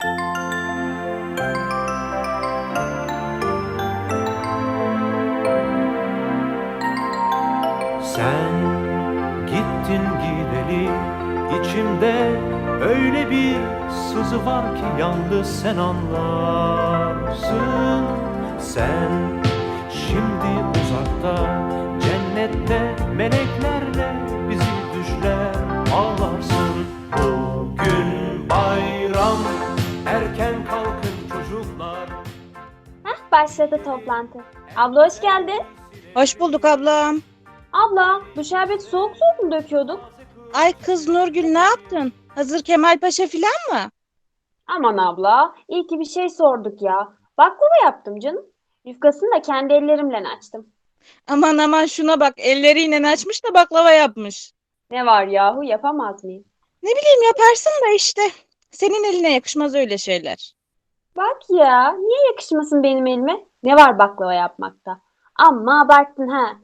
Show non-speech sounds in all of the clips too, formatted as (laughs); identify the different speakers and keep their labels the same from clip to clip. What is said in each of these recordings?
Speaker 1: Sen gittin gideli içimde öyle bir sızı var ki yalnız sen anlarsın. Sen şimdi uzakta cennette meleklerle
Speaker 2: başladı toplantı. Abla hoş geldin.
Speaker 3: Hoş bulduk ablam.
Speaker 2: Abla, bu şerbeti soğuk soğuk mu döküyorduk?
Speaker 3: Ay kız Nurgül ne yaptın? Hazır Kemal Paşa filan mı?
Speaker 2: Aman abla, iyi ki bir şey sorduk ya. Baklava yaptım canım. Yufkasını da kendi ellerimle açtım.
Speaker 3: Aman aman şuna bak elleriyle açmış da baklava yapmış.
Speaker 2: Ne var yahu yapamaz mıyım?
Speaker 3: Ne bileyim yaparsın da işte. Senin eline yakışmaz öyle şeyler.
Speaker 2: Bak ya, niye yakışmasın benim elime? Ne var baklava yapmakta? Amma abarttın ha.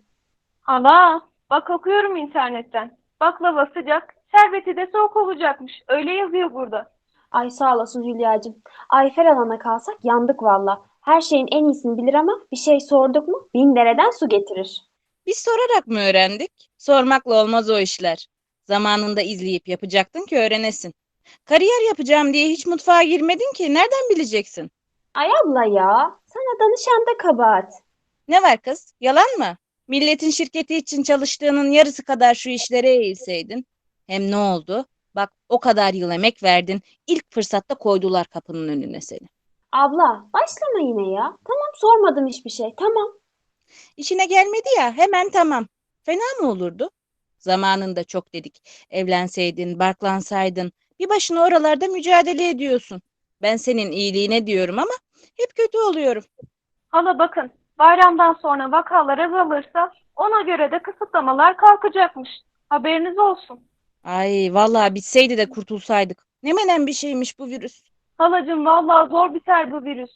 Speaker 4: Ana, bak okuyorum internetten. Baklava sıcak, şerbeti de soğuk olacakmış. Öyle yazıyor burada.
Speaker 2: Ay sağ olasın Hülya'cığım. Ayfer alana kalsak yandık valla. Her şeyin en iyisini bilir ama bir şey sorduk mu bin dereden su getirir.
Speaker 3: Biz sorarak mı öğrendik? Sormakla olmaz o işler. Zamanında izleyip yapacaktın ki öğrenesin. Kariyer yapacağım diye hiç mutfağa girmedin ki nereden bileceksin?
Speaker 2: Ay abla ya, sana danışan da kabahat.
Speaker 3: Ne var kız? Yalan mı? Milletin şirketi için çalıştığının yarısı kadar şu işlere eğilseydin. Hem ne oldu? Bak o kadar yıl emek verdin. İlk fırsatta koydular kapının önüne seni.
Speaker 2: Abla, başlama yine ya. Tamam sormadım hiçbir şey. Tamam.
Speaker 3: İşine gelmedi ya hemen tamam. Fena mı olurdu? Zamanında çok dedik. Evlenseydin, barklansaydın. Bir başına oralarda mücadele ediyorsun. Ben senin iyiliğine diyorum ama hep kötü oluyorum.
Speaker 4: Hala bakın, bayramdan sonra vakalar azalırsa ona göre de kısıtlamalar kalkacakmış. Haberiniz olsun.
Speaker 3: Ay vallahi bitseydi de kurtulsaydık. Ne menen bir şeymiş bu virüs.
Speaker 4: Halacığım vallahi zor biter bu virüs.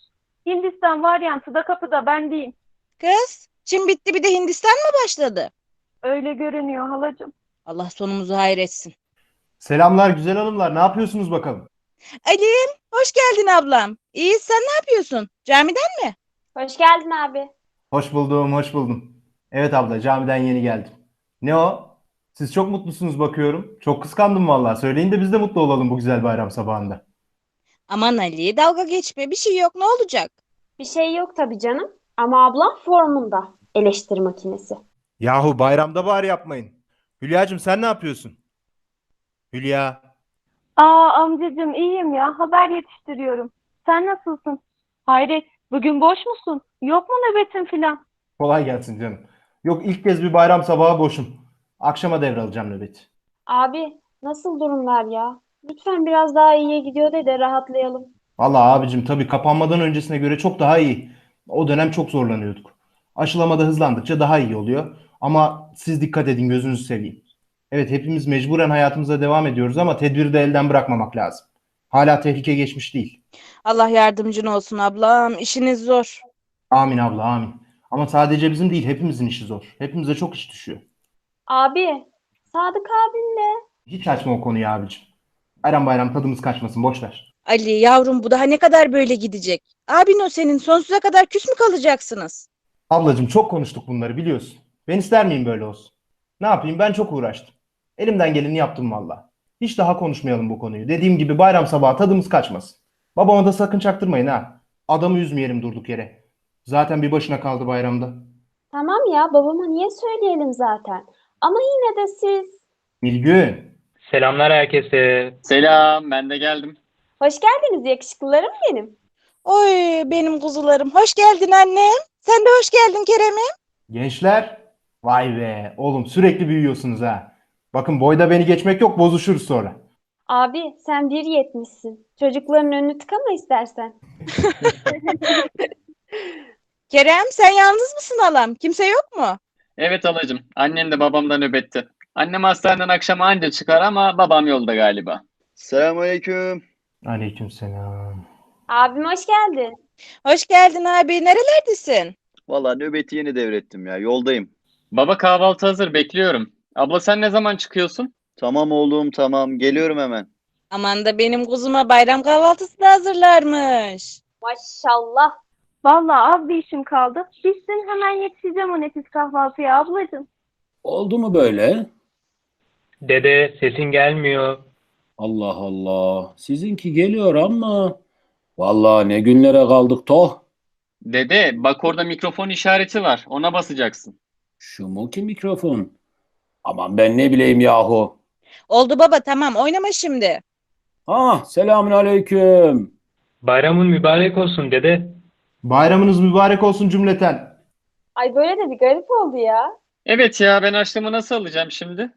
Speaker 4: Hindistan varyantı da kapıda ben diyeyim.
Speaker 3: Kız, Çin bitti bir de Hindistan mı başladı?
Speaker 4: Öyle görünüyor halacığım.
Speaker 3: Allah sonumuzu hayretsin.
Speaker 5: Selamlar güzel hanımlar. Ne yapıyorsunuz bakalım?
Speaker 3: Alim, hoş geldin ablam. İyi, sen ne yapıyorsun? Camiden mi?
Speaker 2: Hoş geldin abi.
Speaker 5: Hoş buldum, hoş buldum. Evet abla, camiden yeni geldim. Ne o? Siz çok mutlusunuz bakıyorum. Çok kıskandım vallahi. Söyleyin de biz de mutlu olalım bu güzel bayram sabahında.
Speaker 3: Aman Ali, dalga geçme. Bir şey yok, ne olacak?
Speaker 2: Bir şey yok tabii canım. Ama ablam formunda. Eleştiri makinesi.
Speaker 5: Yahu bayramda bari yapmayın. Hülya'cığım sen ne yapıyorsun? Hülya.
Speaker 4: Aa amcacığım iyiyim ya, haber yetiştiriyorum. Sen nasılsın? Hayret, bugün boş musun? Yok mu nöbetin filan?
Speaker 5: Kolay gelsin canım. Yok ilk kez bir bayram sabahı boşum. Akşama devralacağım nöbeti.
Speaker 2: Abi, nasıl durumlar ya? Lütfen biraz daha iyiye gidiyor de de rahatlayalım.
Speaker 5: Vallahi abicim tabii kapanmadan öncesine göre çok daha iyi. O dönem çok zorlanıyorduk. Aşılamada hızlandıkça daha iyi oluyor. Ama siz dikkat edin gözünüzü seveyim. Evet hepimiz mecburen hayatımıza devam ediyoruz ama tedbiri de elden bırakmamak lazım. Hala tehlike geçmiş değil.
Speaker 3: Allah yardımcın olsun ablam. İşiniz zor.
Speaker 5: Amin abla amin. Ama sadece bizim değil hepimizin işi zor. Hepimize çok iş düşüyor.
Speaker 2: Abi, Sadık abimle.
Speaker 5: Hiç açma o konuyu abicim. Bayram bayram tadımız kaçmasın boş ver.
Speaker 3: Ali yavrum bu daha ne kadar böyle gidecek? Abin o senin. Sonsuza kadar küs mü kalacaksınız?
Speaker 5: Ablacığım çok konuştuk bunları biliyorsun. Ben ister miyim böyle olsun? Ne yapayım ben çok uğraştım. Elimden geleni yaptım valla. Hiç daha konuşmayalım bu konuyu. Dediğim gibi bayram sabahı tadımız kaçmasın. Babama da sakın çaktırmayın ha. Adamı üzmeyelim durduk yere. Zaten bir başına kaldı bayramda.
Speaker 2: Tamam ya, babama niye söyleyelim zaten. Ama yine de siz.
Speaker 5: Nilgün.
Speaker 6: Selamlar herkese.
Speaker 7: Selam, ben de geldim.
Speaker 2: Hoş geldiniz yakışıklılarım benim.
Speaker 3: Oy benim kuzularım. Hoş geldin annem. Sen de hoş geldin Kerem'im.
Speaker 5: Gençler. Vay be. Oğlum sürekli büyüyorsunuz ha. Bakın boyda beni geçmek yok bozuşuruz sonra.
Speaker 2: Abi, sen 1.70'sin. Çocukların önünü tıkama istersen. (laughs)
Speaker 3: Kerem sen yalnız mısın halam? Kimse yok mu?
Speaker 7: Evet halacığım, annem de babam da nöbette. Annem hastaneden akşam anca çıkar ama babam yolda galiba.
Speaker 8: Selamünaleyküm.
Speaker 5: Aleykümselam.
Speaker 2: Abim hoş geldin.
Speaker 3: Hoş geldin abi. Nerelerdesin?
Speaker 8: Valla nöbeti yeni devrettim ya. Yoldayım.
Speaker 7: Baba kahvaltı hazır, bekliyorum. Abla sen ne zaman çıkıyorsun?
Speaker 8: Tamam oğlum tamam. Geliyorum hemen.
Speaker 3: Aman da benim kuzuma bayram kahvaltısı da hazırlarmış.
Speaker 2: Maşallah.
Speaker 4: Vallahi az bir işim kaldı. Bitsin hemen yetişeceğim o nefis kahvaltıya ablacığım.
Speaker 9: Oldu mu böyle?
Speaker 6: Dede sesin gelmiyor.
Speaker 9: Allah Allah. Sizinki geliyor ama vallahi ne günlere kaldık toh.
Speaker 7: Dede bak orada mikrofon işareti var. Ona basacaksın.
Speaker 9: Şu mu ki mikrofon? Aman ben ne bileyim yahu.
Speaker 3: Oldu baba tamam oynama şimdi.
Speaker 9: Ah selamün aleyküm.
Speaker 6: Bayramın mübarek olsun dede.
Speaker 5: Bayramınız mübarek olsun cümleten.
Speaker 2: Ay böyle de bir garip oldu ya.
Speaker 7: Evet ya ben açlığımı nasıl alacağım şimdi?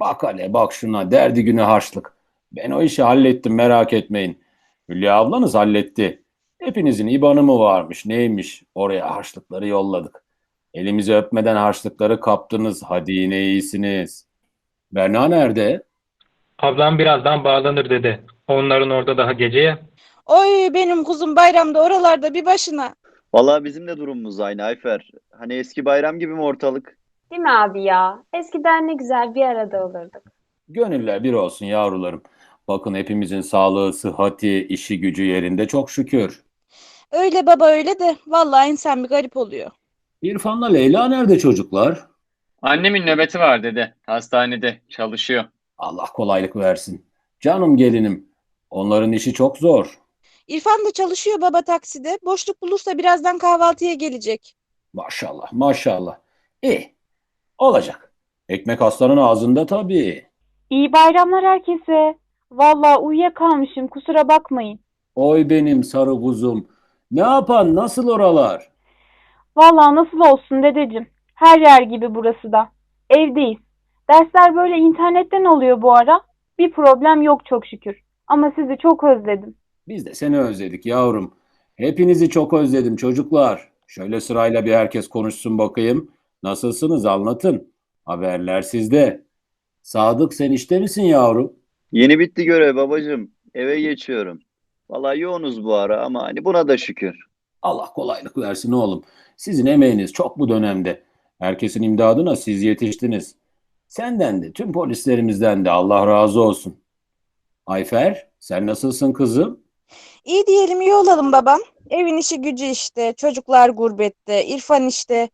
Speaker 9: Bak hele bak şuna derdi günü harçlık. Ben o işi hallettim merak etmeyin. Hülya ablanız halletti. Hepinizin IBAN'ı mı varmış neymiş oraya harçlıkları yolladık. Elimizi öpmeden harçlıkları kaptınız. Hadi yine iyisiniz. Berna nerede?
Speaker 6: Ablam birazdan bağlanır dede. Onların orada daha gece ya.
Speaker 3: Oy benim kuzum bayramda oralarda bir başına.
Speaker 8: Vallahi bizim de durumumuz aynı Ayfer. Hani eski bayram gibi mi ortalık?
Speaker 2: Değil mi abi ya? Eskiden ne güzel bir arada olurduk.
Speaker 9: Gönüller bir olsun yavrularım. Bakın hepimizin sağlığı, sıhhati, işi gücü yerinde çok şükür.
Speaker 3: Öyle baba öyle de vallahi insan bir garip oluyor.
Speaker 9: İrfan'la Leyla nerede çocuklar?
Speaker 7: Annemin nöbeti var dede. Hastanede çalışıyor.
Speaker 9: Allah kolaylık versin. Canım gelinim. Onların işi çok zor.
Speaker 3: İrfan da çalışıyor baba takside. Boşluk bulursa birazdan kahvaltıya gelecek.
Speaker 9: Maşallah, maşallah. İyi. Olacak. Ekmek aslanın ağzında tabii.
Speaker 4: İyi bayramlar herkese. Vallahi uyuyakalmışım kusura bakmayın.
Speaker 9: Oy benim sarı kuzum. Ne yapan, nasıl oralar?
Speaker 4: Vallahi nasıl olsun dedeciğim. Her yer gibi burası da. Evdeyiz. Dersler böyle internetten oluyor bu ara. Bir problem yok çok şükür. Ama sizi çok özledim.
Speaker 9: Biz de seni özledik yavrum. Hepinizi çok özledim çocuklar. Şöyle sırayla bir herkes konuşsun bakayım. Nasılsınız anlatın. Haberler sizde. Sadık sen işte misin yavrum?
Speaker 8: Yeni bitti görev babacığım. Eve geçiyorum. Vallahi yoğunuz bu ara ama hani buna da şükür.
Speaker 9: Allah kolaylık versin oğlum. Sizin emeğiniz çok bu dönemde. Herkesin imdadına siz yetiştiniz. Senden de tüm polislerimizden de Allah razı olsun. Ayfer, sen nasılsın kızım?
Speaker 3: İyi diyelim iyi olalım babam. Evin işi gücü işte. Çocuklar gurbette. İrfan işte.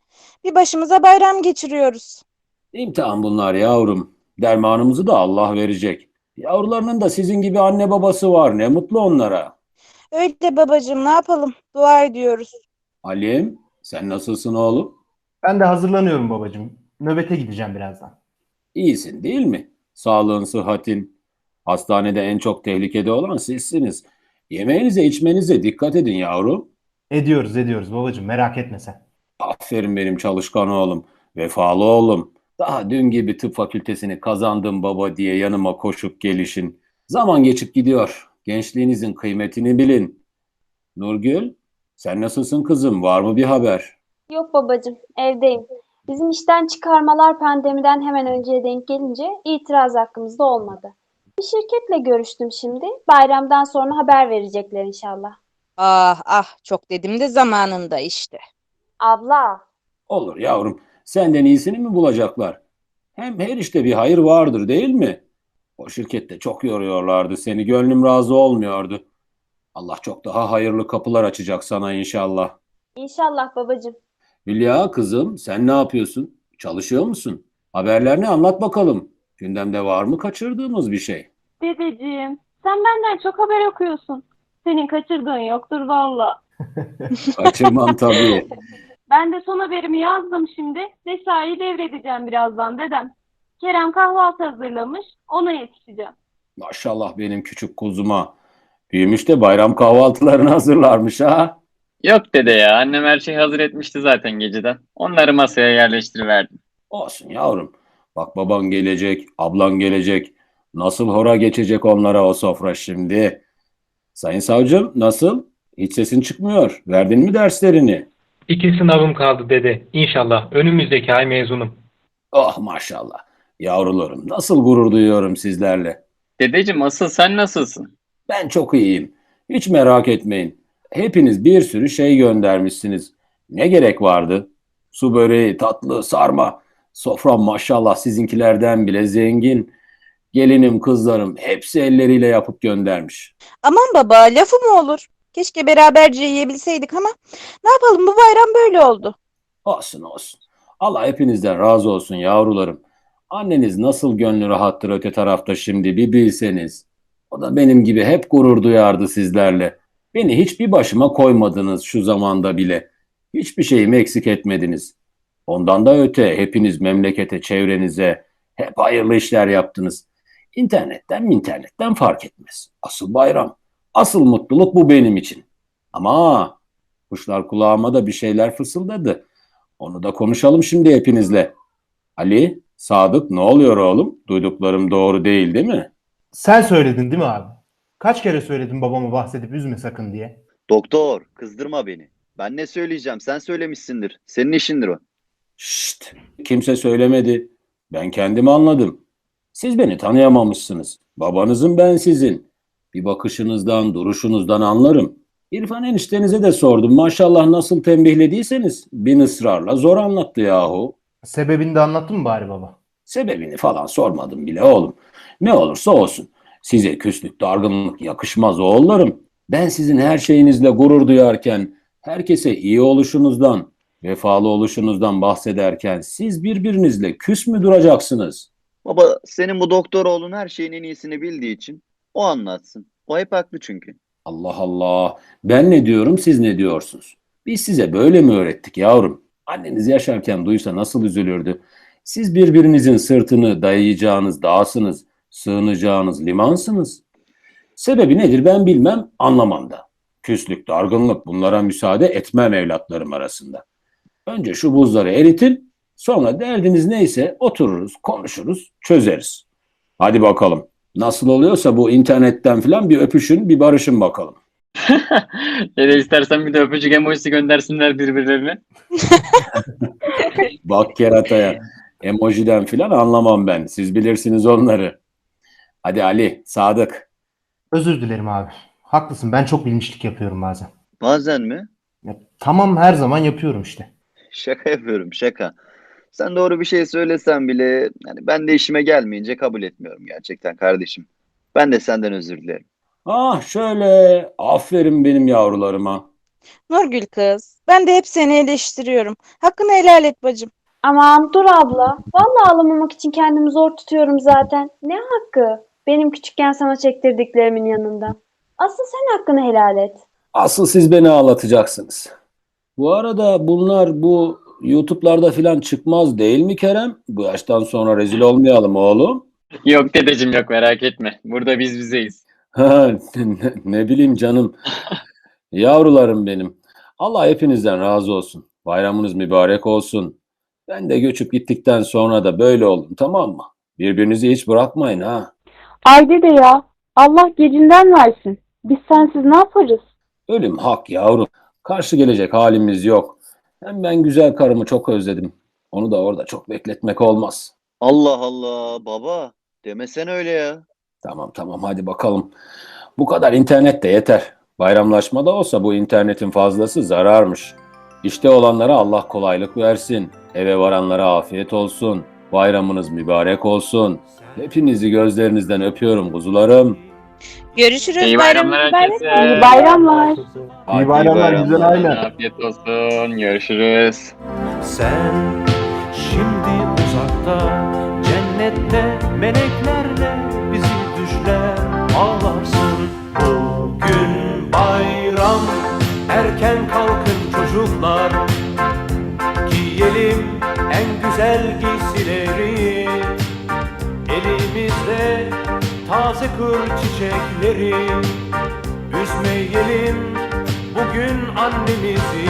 Speaker 3: Bir başımıza bayram geçiriyoruz.
Speaker 9: İmtihan bunlar yavrum. Dermanımızı da Allah verecek. Yavrularının da sizin gibi anne babası var. Ne mutlu onlara.
Speaker 3: Öyle babacığım ne yapalım? Dua ediyoruz.
Speaker 9: Halim, sen nasılsın oğlum?
Speaker 5: Ben de hazırlanıyorum babacığım. Nöbete gideceğim birazdan.
Speaker 9: İyisin değil mi? Sağlığın, sıhhatin. Hastanede en çok tehlikede olan sizsiniz. Yemeğinize, içmenize dikkat edin yavrum.
Speaker 5: Ediyoruz ediyoruz babacığım merak etme sen.
Speaker 9: Aferin benim çalışkan oğlum, vefalı oğlum. Daha dün gibi tıp fakültesini kazandım baba diye yanıma koşup gelişin. Zaman geçip gidiyor. Gençliğinizin kıymetini bilin. Nurgül, sen nasılsın kızım? Var mı bir haber?
Speaker 2: Yok babacığım, evdeyim. Bizim işten çıkarmalar pandemiden hemen önce denk gelince itiraz hakkımızda olmadı. Bir şirketle görüştüm şimdi. Bayramdan sonra haber verecekler inşallah.
Speaker 3: Ah ah çok dedim de zamanında işte.
Speaker 2: Abla,
Speaker 9: Olur yavrum. Senden iyisini mi bulacaklar? Hem her işte bir hayır vardır değil mi? O şirkette çok yoruyorlardı seni. Gönlüm razı olmuyordu. Allah çok daha hayırlı kapılar açacak sana inşallah.
Speaker 2: inşallah babacığım.
Speaker 9: Hülya kızım sen ne yapıyorsun? Çalışıyor musun? Haberler ne anlat bakalım. Gündemde var mı kaçırdığımız bir şey?
Speaker 4: Dedeciğim sen benden çok haber okuyorsun. Senin kaçırdığın yoktur valla. (laughs)
Speaker 9: Kaçırmam tabii.
Speaker 4: Ben de son haberimi yazdım şimdi. Mesai devredeceğim birazdan dedem. Kerem kahvaltı hazırlamış. Ona yetişeceğim.
Speaker 9: Maşallah benim küçük kuzuma. Büyümüş de bayram kahvaltılarını (laughs) hazırlarmış ha.
Speaker 7: Yok dede ya. Annem her şeyi hazır etmişti zaten geceden. Onları masaya yerleştiriverdim.
Speaker 9: Olsun yavrum. Bak baban gelecek, ablan gelecek. Nasıl hora geçecek onlara o sofra şimdi? Sayın savcım nasıl? Hiç sesin çıkmıyor. Verdin mi derslerini?
Speaker 6: İki sınavım kaldı dede. İnşallah önümüzdeki ay mezunum.
Speaker 9: Oh maşallah. Yavrularım nasıl gurur duyuyorum sizlerle.
Speaker 7: Dedeciğim asıl sen nasılsın?
Speaker 9: Ben çok iyiyim. Hiç merak etmeyin. Hepiniz bir sürü şey göndermişsiniz. Ne gerek vardı? Su böreği, tatlı, sarma. Sofram maşallah sizinkilerden bile zengin. Gelinim, kızlarım hepsi elleriyle yapıp göndermiş.
Speaker 3: Aman baba lafı mı olur? Keşke beraberce yiyebilseydik ama ne yapalım bu bayram böyle oldu.
Speaker 9: Olsun olsun. Allah hepinizden razı olsun yavrularım. Anneniz nasıl gönlü rahattır öte tarafta şimdi bir bilseniz. O da benim gibi hep gurur duyardı sizlerle. Beni hiçbir başıma koymadınız şu zamanda bile. Hiçbir şeyimi eksik etmediniz. Ondan da öte hepiniz memlekete, çevrenize hep hayırlı işler yaptınız. İnternetten internetten fark etmez. Asıl bayram, asıl mutluluk bu benim için. Ama kuşlar kulağıma da bir şeyler fısıldadı. Onu da konuşalım şimdi hepinizle. Ali, Sadık ne oluyor oğlum? Duyduklarım doğru değil değil mi?
Speaker 5: Sen söyledin değil mi abi? Kaç kere söyledim babama bahsedip üzme sakın diye.
Speaker 8: Doktor, kızdırma beni. Ben ne söyleyeceğim? Sen söylemişsindir. Senin işindir o.
Speaker 9: Şşt, kimse söylemedi. Ben kendimi anladım. Siz beni tanıyamamışsınız. Babanızın ben sizin. Bir bakışınızdan, duruşunuzdan anlarım. İrfan eniştenize de sordum. Maşallah nasıl tembihlediyseniz bin ısrarla zor anlattı yahu.
Speaker 5: Sebebini de anlattın mı bari baba?
Speaker 9: Sebebini falan sormadım bile oğlum. Ne olursa olsun. Size küslük, dargınlık yakışmaz oğullarım. Ben sizin her şeyinizle gurur duyarken, herkese iyi oluşunuzdan, vefalı oluşunuzdan bahsederken siz birbirinizle küs mü duracaksınız?
Speaker 8: Baba, senin bu doktor oğlun her şeyin en iyisini bildiği için o anlatsın. O hep haklı çünkü.
Speaker 9: Allah Allah. Ben ne diyorum, siz ne diyorsunuz? Biz size böyle mi öğrettik yavrum? Anneniz yaşarken duysa nasıl üzülürdü? Siz birbirinizin sırtını dayayacağınız dağsınız, sığınacağınız limansınız. Sebebi nedir ben bilmem, anlamam da. Küslük, dargınlık bunlara müsaade etmem evlatlarım arasında. Önce şu buzları eritin, sonra derdiniz neyse otururuz, konuşuruz, çözeriz. Hadi bakalım. Nasıl oluyorsa bu internetten falan bir öpüşün, bir barışın bakalım. (laughs)
Speaker 7: Ya da istersen bir de öpücük emojisi göndersinler birbirlerine. (laughs)
Speaker 9: Bak kerataya. Emojiden filan anlamam ben. Siz bilirsiniz onları. Hadi Ali, Sadık.
Speaker 5: Özür dilerim abi. Haklısın ben çok bilmişlik yapıyorum bazen.
Speaker 8: Bazen mi?
Speaker 5: Ya, tamam her zaman yapıyorum işte.
Speaker 8: Şaka yapıyorum, şaka. Sen doğru bir şey söylesen bile yani ben de işime gelmeyince kabul etmiyorum gerçekten kardeşim. Ben de senden özür dilerim.
Speaker 9: Ah şöyle. Aferin benim yavrularıma.
Speaker 3: Nurgül kız ben de hep seni eleştiriyorum. Hakkını helal et bacım.
Speaker 2: Aman dur abla. Vallahi ağlamamak için kendimi zor tutuyorum zaten. Ne hakkı? Benim küçükken sana çektirdiklerimin yanında. Asıl sen hakkını helal et.
Speaker 9: Asıl siz beni ağlatacaksınız. Bu arada bunlar bu YouTube'larda filan çıkmaz değil mi Kerem? Bu yaştan sonra rezil olmayalım oğlum.
Speaker 7: Yok dedeciğim yok merak etme. Burada biz bizeyiz.
Speaker 9: Ha, ne, ne bileyim canım. Yavrularım benim. Allah hepinizden razı olsun. Bayramınız mübarek olsun. Ben de göçüp gittikten sonra da böyle olun tamam mı? Birbirinizi hiç bırakmayın ha.
Speaker 4: Ayde de ya. Allah gecinden versin. Biz sensiz ne yaparız?
Speaker 9: Ölüm hak yavrum. Karşı gelecek halimiz yok. Hem ben güzel karımı çok özledim. Onu da orada çok bekletmek olmaz.
Speaker 8: Allah Allah baba demesen öyle ya.
Speaker 9: Tamam tamam hadi bakalım. Bu kadar internet de yeter. Bayramlaşma da olsa bu internetin fazlası zararmış. İşte olanlara Allah kolaylık versin. Eve varanlara afiyet olsun. Bayramınız mübarek olsun. Hepinizi gözlerinizden öpüyorum kuzularım.
Speaker 3: Görüşürüz
Speaker 7: İyi bayramlar herkese.
Speaker 4: İyi bayramlar.
Speaker 9: Hadi
Speaker 5: bayramlar, güzel aile.
Speaker 7: Afiyet olsun. Görüşürüz.
Speaker 1: Sen şimdi uzakta cennette meleklerle bizi düşler ağlarsın Bugün bayram erken kalkın çocuklar Giyelim en güzel giysileri Taze kır çiçekleri. Üzmeyelim bugün annemizi